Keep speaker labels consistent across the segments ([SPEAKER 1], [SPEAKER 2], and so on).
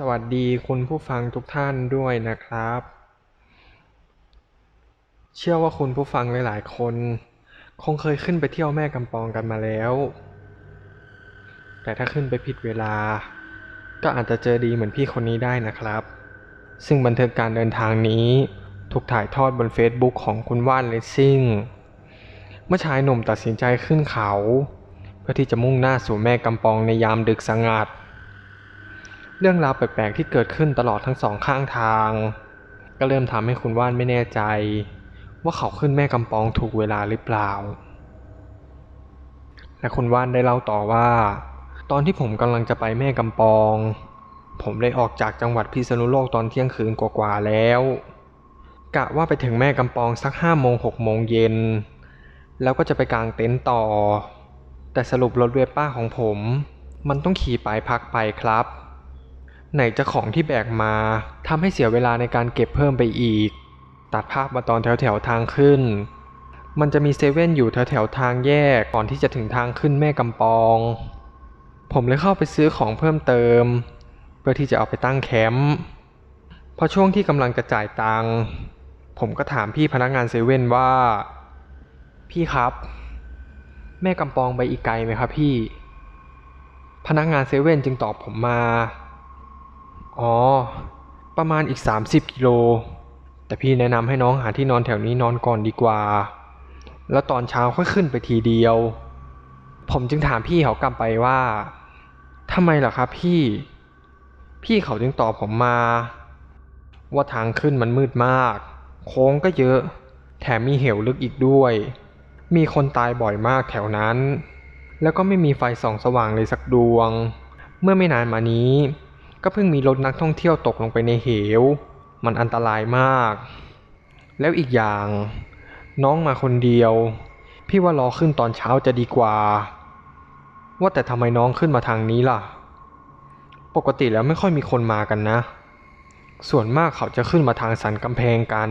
[SPEAKER 1] สวัสดีคุณผู้ฟังทุกท่านด้วยนะครับ เชื่อว่าคุณผู้ฟังหลาย ๆ คน คงเคยขึ้นไปเที่ยวแม่กำปองกันมาแล้ว แต่ถ้าขึ้นไปผิดเวลา ก็อาจจะเจอดีเหมือนพี่คนนี้ได้นะครับ ซึ่งบันทึกการเดินทางนี้ถูกถ่ายทอดบน Facebook ของคุณว่านเลสซิ่ง เมื่อชายหนุ่มตัดสินใจขึ้นเขา เพื่อที่จะมุ่งหน้าสู่แม่กำปองในยามดึกสงัด เรื่องราวแปลกๆที่เกิดขึ้นตลอดทั้งสองข้างทาง ก็เริ่มทำให้คุณว่านไม่แน่ใจ ว่าเขาขึ้นแม่กำปองถูกเวลาหรือเปล่า และคุณว่านได้เล่าต่อว่า ตอนที่ผมกำลังจะไปแม่กำปอง ผมได้ออกจากจังหวัดพิษณุโลกตอนเที่ยงคืนกว่าๆแล้ว กะว่าไปถึงแม่กำปองสักห้าโมงหกโมงเย็น แล้วก็จะไปกางเต็นท์ต่อ แต่สรุปรถเวป้าของผม มันต้องขี่ไปพักไปครับ ไหนจะของที่แบกมาทำให้เสียเวลาในการเก็บเพิ่มไปอีก ตัดภาพมาตอนแถวแถวทางขึ้น มันจะมีเซเว่นอยู่แถวแถวทางแยกก่อนที่จะถึงทางขึ้นแม่กำปอง ผมเลยเข้าไปซื้อของเพิ่มเติม เพื่อที่จะเอาไปตั้งแคมป์พอช่วงที่กำลังจะจ่ายตังค์ผมก็ถามพี่พนักงานเซเว่นว่า พี่ครับ แม่กำปองไปอีกไกลไหมครับพี่ พนักงานเซเว่นจึงตอบผมมา อ๋อ ประมาณอีก 30 กิโล แต่พี่แนะนำให้น้องหาที่นอนแถวนี้นอนก่อนดีกว่า แล้วตอนเช้าค่อยขึ้นไปทีเดียว ผมจึงถามพี่เขากลับไปว่าทำไมล่ะครับพี่ พี่เขาจึงตอบผมมา ว่าทางขึ้นมันมืดมาก โค้งก็เยอะ แถมมีเหวลึกอีกด้วย มีคนตายบ่อยมากแถวนั้น แล้วก็ไม่มีไฟส่องสว่างเลยสักดวง เมื่อไม่นานมานี้ ก็เพิ่งมีรถนักท่องเที่ยวตกลงไปในเหว มันอันตรายมาก แล้วอีกอย่าง น้องมาคนเดียว พี่ว่ารอขึ้นตอนเช้าจะดีกว่า ว่าแต่ทำไมน้องขึ้นมาทางนี้ล่ะ ปกติแล้วไม่ค่อยมีคนมากันนะ ส่วนมากเขาจะขึ้นมาทางสันกำแพงกัน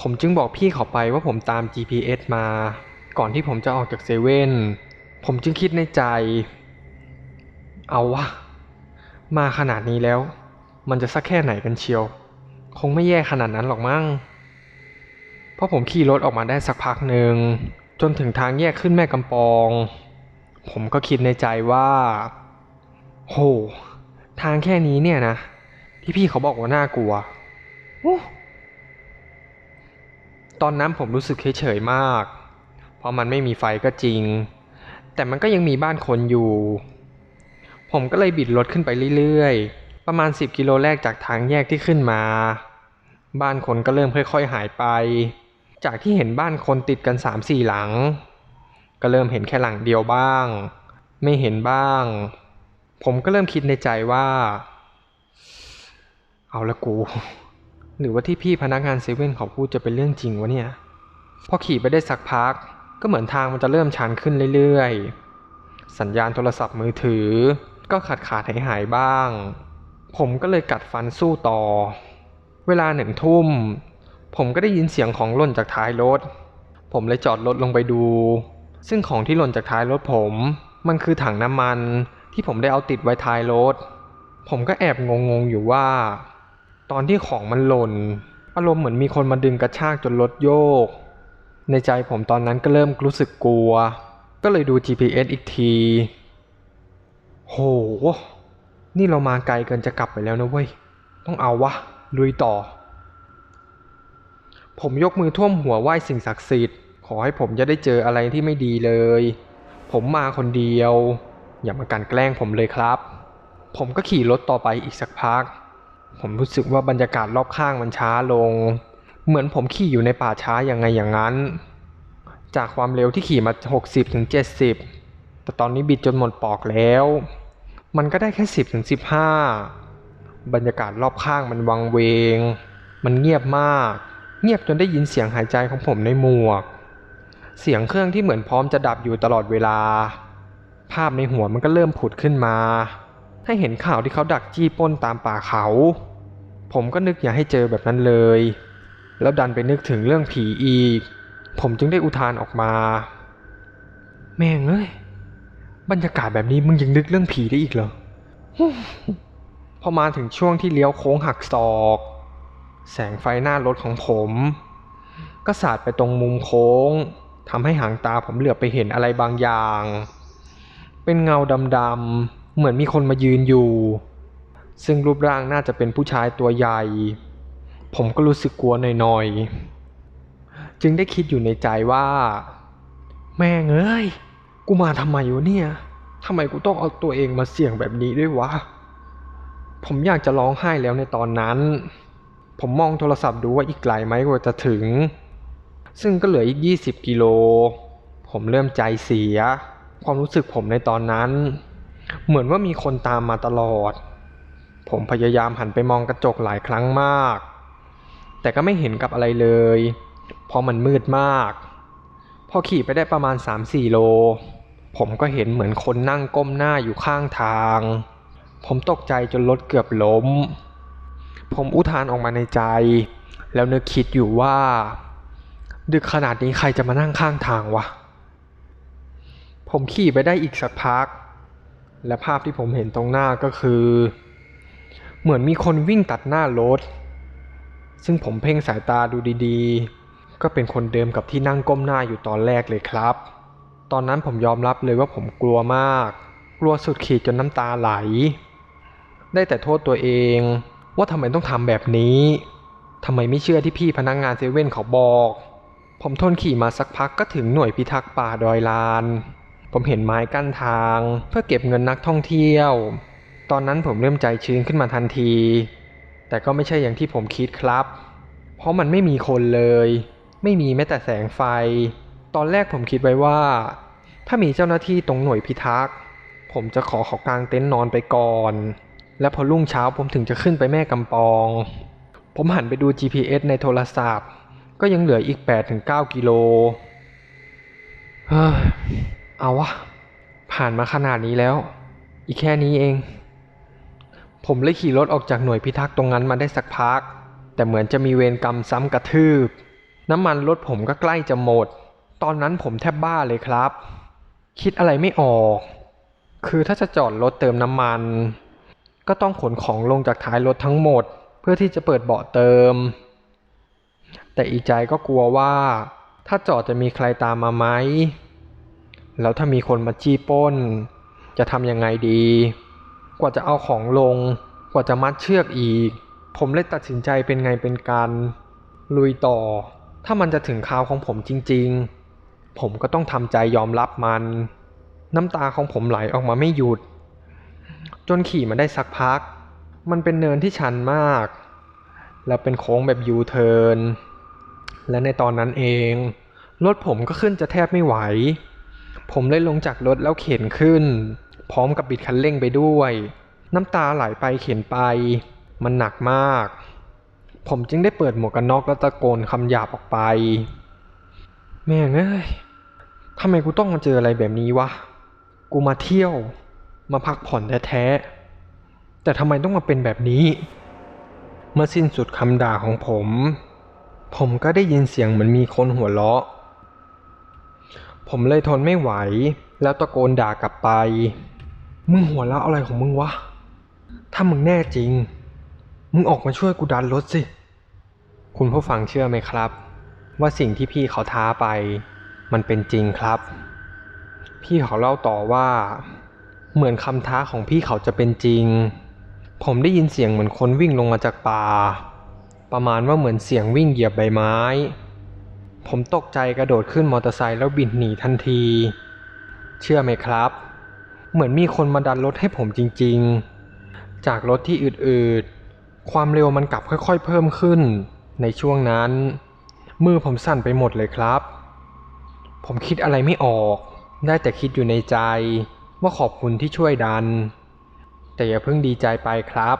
[SPEAKER 1] ผมจึงบอกพี่เขาไปว่าผมตาม GPS มา ก่อนที่ผมจะออกจากเซเว่น ผมจึงคิดในใจ เอาวะ มาขนาดนี้แล้ว มันจะสักแค่ไหนกันเชียว คงไม่แย่ขนาดนั้นหรอกมั้ง เพราะผมขี่รถออกมาได้สักพักหนึ่ง จนถึงทางแยกขึ้นแม่กำปอง ผมก็คิดในใจว่า โห ทางแค่นี้เนี่ยนะ ที่พี่เขาบอกว่าน่ากลัว ตอนนั้นผมรู้สึกเฉยๆมาก เพราะมันไม่มีไฟก็จริง แต่มันก็ยังมีบ้านคนอยู่ ผมก็เลยบิดรถขึ้นไปเรื่อยๆ ประมาณ 10 กิโลแรกจากทางแยกที่ขึ้นมา บ้านคนก็เริ่มค่อยๆหายไป จากที่เห็นบ้านคนติดกัน 3-4 หลัง ก็เริ่มเห็นแค่หลังเดียวบ้าง ไม่เห็นบ้าง ผมก็เริ่มคิดในใจว่า เอาละกู หรือว่าที่พี่พนักงานเซเว่นเขาพูดจะเป็นเรื่องจริงวะเนี่ย พอขี่ไปได้สักพัก ก็เหมือนทางมันจะเริ่มชันขึ้นเรื่อยๆ สัญญาณโทรศัพท์มือถือ ก็ขาดขาดหายหายบ้าง ผมก็เลยกัดฟันสู้ต่อ เวลาหนึ่งทุ่ม ผมก็ได้ยินเสียงของหล่นจากท้ายรถ ผมเลยจอดรถลงไปดู ซึ่งของที่หล่นจากท้ายรถผม มันคือถังน้ำมันที่ผมได้เอาติดไว้ท้ายรถ ผมก็แอบงงๆอยู่ว่า ตอนที่ของมันหล่น อารมณ์เหมือนมีคนมาดึงกระชากจนรถโยก ในใจผมตอนนั้นก็เริ่มรู้สึกกลัว ก็เลยดู GPS อีกที โห นี่เรามาไกลเกินจะกลับไปแล้วนะเว้ย ต้องเอาวะ ลุยต่อ ผมยกมือท่วมหัวไหว้สิ่งศักดิ์สิทธิ์ ขอให้ผมจะได้เจออะไรที่ไม่ดีเลย ผมมาคนเดียว อย่ามากันแกล้งผมเลยครับ ผมก็ขี่รถต่อไปอีกสักพัก ผมรู้สึกว่าบรรยากาศรอบข้างมันช้าลง เหมือนผมขี่อยู่ในป่าช้าอย่างไงอย่างนั้น จากความเร็วที่ขี่มา 60ถึง70แต่ตอนนี้บิดจนหมดปอกแล้ว มันก็ได้แค่10ถึง15บรรยากาศรอบข้างมันวังเวง มันเงียบมาก เงียบจนได้ยินเสียงหายใจของผมในหมวก เสียงเครื่องที่เหมือนพร้อมจะดับอยู่ตลอดเวลา ภาพในหัวมันก็เริ่มผุดขึ้นมา ให้เห็นข่าวที่เขาดักจี้ป้นตามป่าเขา ผมก็นึกอยากให้เจอแบบนั้นเลย แล้วดันไปนึกถึงเรื่องผีอีก ผมจึงได้อุทานออกมา แม่งเอ้ย บรรยากาศแบบนี้มึงยังนึกเรื่องผีได้อีกเหรอ พอมาถึงช่วงที่เลี้ยวโค้งหักศอก แสงไฟหน้ารถของผม ก็สาดไปตรงมุมโค้งทำให้หางตาผมเหลือบไปเห็นอะไรบางอย่าง เป็นเงาดำๆเหมือนมีคนมายืนอยู่ ซึ่งรูปร่างน่าจะเป็นผู้ชายตัวใหญ่ ผมก็รู้สึกกลัวหน่อยๆ จึงได้คิดอยู่ในใจว่า แม่งเอ้ย กูมาทำไมวะเนี่ยทำไมกูต้องเอาตัวเองมาเสี่ยงแบบนี้ด้วยวะ ผมอยากจะร้องไห้แล้วในตอนนั้น ผมมองโทรศัพท์ดูว่าอีกไกลไหมกว่าจะถึง ซึ่งก็เหลืออีก 20 กิโล ผมเริ่มใจเสีย ความรู้สึกผมในตอนนั้น เหมือนว่ามีคนตามมาตลอด ผมพยายามหันไปมองกระจกหลายครั้งมาก แต่ก็ไม่เห็นกับอะไรเลย เพราะมันมืดมาก พอขี่ไปได้ประมาณ 3-4 โล ผมก็เห็นเหมือนคนนั่งก้มหน้าอยู่ข้างทาง ผมตกใจจนรถเกือบล้ม ผมอุทานออกมาในใจ แล้วนึกคิดอยู่ว่า ดึกขนาดนี้ใครจะมานั่งข้างทางวะ ผมขี่ไปได้อีกสักพัก และภาพที่ผมเห็นตรงหน้าก็คือ เหมือนมีคนวิ่งตัดหน้ารถ ซึ่งผมเพ่งสายตาดูดีๆ ก็เป็นคนเดิมกับที่นั่งก้มหน้าอยู่ตอนแรกเลยครับ ตอนนั้นผมยอมรับเลยว่าผมกลัวมาก กลัวสุดขีดจนน้ำตาไหล ได้แต่โทษตัวเองว่าทำไมต้องทำแบบนี้ทำไมไม่เชื่อที่พี่พนักงงานเซเว่นเขาบอก ผมทนขี่มาสักพักก็ถึงหน่วยพิทักษ์ป่าดอยลาน ผมเห็นไม้กั้นทางเพื่อเก็บเงินนักท่องเที่ยว ตอนนั้นผมเริ่มใจชื้นขึ้นมาทันที แต่ก็ไม่ใช่อย่างที่ผมคิดครับ เพราะมันไม่มีคนเลย ไม่มีแม้แต่แสงไฟ ตอนแรกผมคิดไว้ว่า ถ้ามีเจ้าหน้าที่ตรงหน่วยพิทักษ์ ผมจะขอขากางเต็นท์นอนไปก่อน และพอรุ่งเช้าผมถึงจะขึ้นไปแม่กำปอง ผมหันไปดู GPS ในโทรศัพท์ ก็ยังเหลืออีก 8-9 กิโลเฮ้ยเอาวะ ผ่านมาขนาดนี้แล้ว อีกแค่นี้เอง ผมเลยขี่รถออกจากหน่วยพิทักษ์ตรงนั้นมาได้สักพัก แต่เหมือนจะมีเวรกรรมซ้ำกระทืบ น้ำมันรถผมก็ใกล้จะหมด ตอนนั้นผมแทบบ้าเลยครับ คิดอะไรไม่ออก คือถ้าจะจอดรถเติมน้ำมัน ก็ต้องขนของลงจากท้ายรถทั้งหมด เพื่อที่จะเปิดเบาะเติม แต่อีใจก็กลัวว่า ถ้าจอดจะมีใครตามมาไหมแล้วถ้ามีคนมาจี้ป้น จะทำยังไงดี กว่าจะเอาของลง กว่าจะมัดเชือกอีก ผมเลยตัดสินใจเป็นไงเป็นการลุยต่อ ถ้ามันจะถึงคราวของผมจริง ๆ ผมก็ต้องทำใจยอมรับมัน น้ำตาของผมไหลออกมาไม่หยุด จนขี่มาได้สักพัก มันเป็นเนินที่ชันมาก แล้วเป็นโค้งแบบยูเทิร์นและในตอนนั้นเอง รถผมก็ขึ้นจะแทบไม่ไหว ผมเลยลงจากรถแล้วเข็นขึ้น พร้อมกับบิดคันเร่งไปด้วย น้ำตาไหลไปเข็นไป มันหนักมาก ผมจึงได้เปิดหมวกกันน็อกแล้วตะโกนคำหยาบออกไป แม่งเอ้ย ทำไมกูต้องมาเจออะไรแบบนี้วะ กูมาเที่ยว มาพักผ่อนแท้ๆ แต่ทำไมต้องมาเป็นแบบนี้ เมื่อสิ้นสุดคำด่าของผม ผมก็ได้ยินเสียงเหมือนมีคนหัวเราะ ผมเลยทนไม่ไหว แล้วตะโกนด่ากลับไป มึงหัวเราะอะไรของมึงวะ ถ้ามึงแน่จริง มึงออกมาช่วยกูดันรถสิ คุณผู้ฟังเชื่อไหมครับ ว่าสิ่งที่พี่เขาท้าไป มันเป็นจริงครับ พี่เขาเล่าต่อว่า เหมือนคำท้าของพี่เขาจะเป็นจริง ผมได้ยินเสียงเหมือนคนวิ่งลงมาจากป่า ประมาณว่าเหมือนเสียงวิ่งเหยียบใบไม้ ผมตกใจกระโดดขึ้นมอเตอร์ไซค์แล้วบินหนีทันที เชื่อไหมครับ เหมือนมีคนมาดันรถให้ผมจริง ๆ จากรถที่อืดๆ ความเร็วมันกลับค่อยๆ เพิ่มขึ้น ในช่วงนั้น มือผมสั่นไปหมดเลยครับ ผมคิดอะไรไม่ออก ได้แต่คิดอยู่ในใจ ว่าขอบคุณที่ช่วยดัน แต่อย่าเพิ่งดีใจไปครับ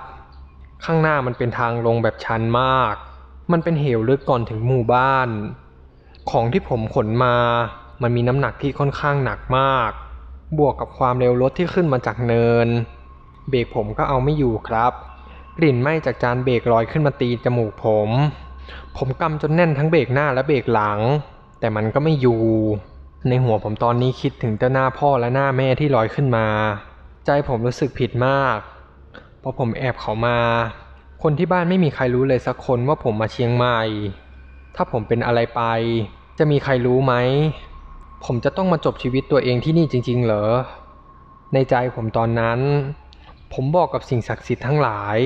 [SPEAKER 1] ข้างหน้ามันเป็นทางลงแบบชันมาก มันเป็นเหวลึกก่อนถึงหมู่บ้าน ของที่ผมขนมา มันมีน้ำหนักที่ค่อนข้างหนักมาก บวกกับความเร็วรถที่ขึ้นมาจากเนิน เบรกผมก็เอาไม่อยู่ครับ กลิ่นไหม้จากจานเบรกลอยขึ้นมาตีจมูกผม ผมกำจนแน่นทั้งเบรกหน้าและเบรกหลัง แต่มันก็ไม่อยู่ ในหัวผมตอนนี้คิดถึงแต่หน้าพ่อและหน้าแม่ที่ลอยขึ้นมา ใจผมรู้สึกผิดมาก เพอผมแอบเขามา คนที่บ้านไม่มีใครรู้เลยสักคนว่าผมมาเชียงใหม่ ถ้าผมเป็นอะไรไป จะมีใครรู้ไหม ผมจะต้องมาจบชีวิตตัวเองที่นี่จริง ๆ เหรอ ในใจผมตอนนั้น ผมบอกกับสิ่งศักดิ์สิทธิ์ทั้งหลาย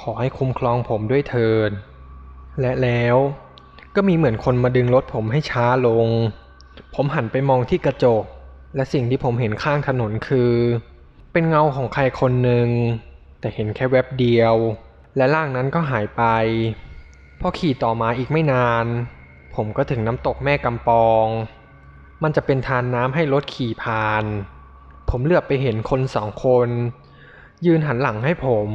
[SPEAKER 1] ขอให้คุ้มครองผมด้วยเถิดและแล้ว ก็มีเหมือนคนมาดึงรถผมให้ช้าลง ผมหันไปมองที่กระจก และสิ่งที่ผมเห็นข้างถนนคือ เป็นเงาของใครคนหนึ่ง แต่เห็นแค่แวบเดียว และร่างนั้นก็หายไป พอขี่ต่อมาอีกไม่นาน ผมก็ถึงน้ำตกแม่กำปอง มันจะเป็นทานน้ำให้รถขี่ผ่าน ผมเหลือบไปเห็นคนสองคน ยืนหันหลังให้ผม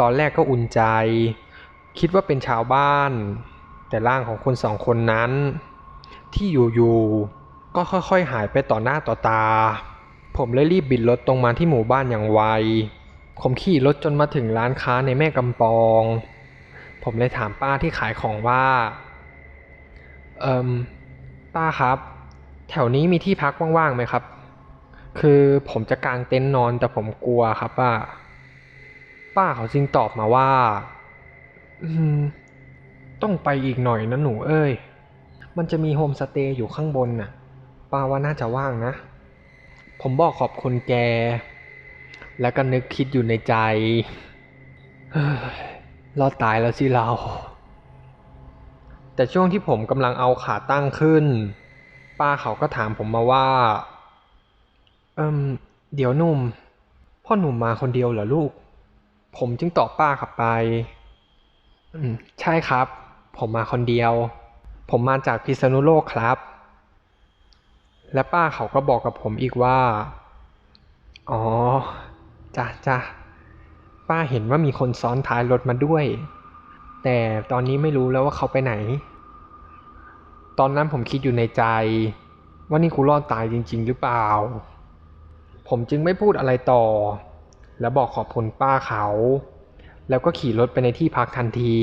[SPEAKER 1] ตอนแรกก็อุ่นใจ คิดว่าเป็นชาวบ้าน แต่ร่างของคนสองคนนั้น ที่อยู่ๆก็ค่อยๆหายไปต่อหน้าต่อตา ผมเลยรีบบิดรถตรงมาที่หมู่บ้านอย่างไวผมขี่รถจนมาถึงร้านค้าในแม่กำปอง ผมเลยถามป้าที่ขายของว่าเอิมป้าครับ แถวนี้มีที่พักว่างๆไหมครับ คือผมจะกางเต็นท์นอนแต่ผมกลัวครับป้า ป้าเขาจึงตอบมาว่า อืม ต้องไปอีกหน่อยนะหนูเอ้ย มันจะมีโฮมสเตย์อยู่ข้างบนน่ะปาว่าน่าจะว่างนะ ผมบอกขอบคุณแก แล้วก็นึกคิดอยู่ในใจเฮ้ยรอดตายแล้วสิเรา แต่ช่วงที่ผมกำลังเอาขาตั้งขึ้น ป้าเขาก็ถามผมมาว่า เอิมเดี๋ยวหนุ่ม พ่อหนุ่มมาคนเดียวเหรอลูก ผมจึงตอบป้ากลับไป อืม ใช่ครับ ผมมาคนเดียว ผมมาจากพิษณุโลกครับ และป้าเขาก็บอกกับผมอีกว่า อ๋อจ้ะจ้ะป้าเห็นว่ามีคนซ้อนท้ายรถมาด้วย แต่ตอนนี้ไม่รู้แล้วว่าเขาไปไหน ตอนนั้นผมคิดอยู่ในใจ ว่านี่กูรอดตายจริง ๆ หรือเปล่า ผมจึงไม่พูดอะไรต่อ แล้วบอกขอบคุณป้าเขา แล้วก็ขี่รถไปในที่พักทันที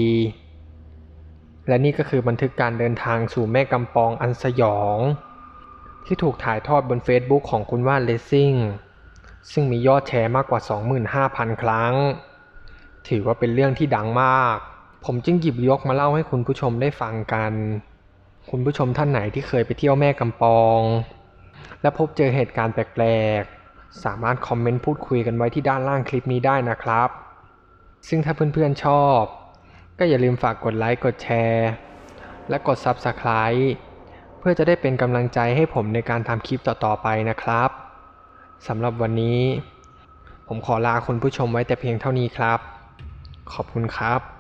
[SPEAKER 1] และนี่ก็คือบันทึกการเดินทางสู่แม่กำปองอันสยอง ที่ถูกถ่ายทอดบน Facebook ของคุณว่านเลสซิ่ง ซึ่งมียอดแชร์มากกว่า 25,000 ครั้ง ถือว่าเป็นเรื่องที่ดังมาก ผมจึงหยิบยกมาเล่าให้คุณผู้ชมได้ฟังกัน คุณผู้ชมท่านไหนที่เคยไปเที่ยวแม่กำปอง และพบเจอเหตุการณ์แปลกๆ สามารถคอมเมนต์พูดคุยกันไว้ที่ด้านล่างคลิปนี้ได้นะครับ ซึ่งถ้าเพื่อนๆชอบ ก็อย่าลืมฝากกดไลค์ กดแชร์ และกด Subscribe เพื่อจะได้เป็นกำลังใจให้ผมในการทำคลิปต่อๆไปนะครับสำหรับวันนี้ ผมขอลาคุณผู้ชมไว้แต่เพียงเท่านี้ครับ ขอบคุณครับ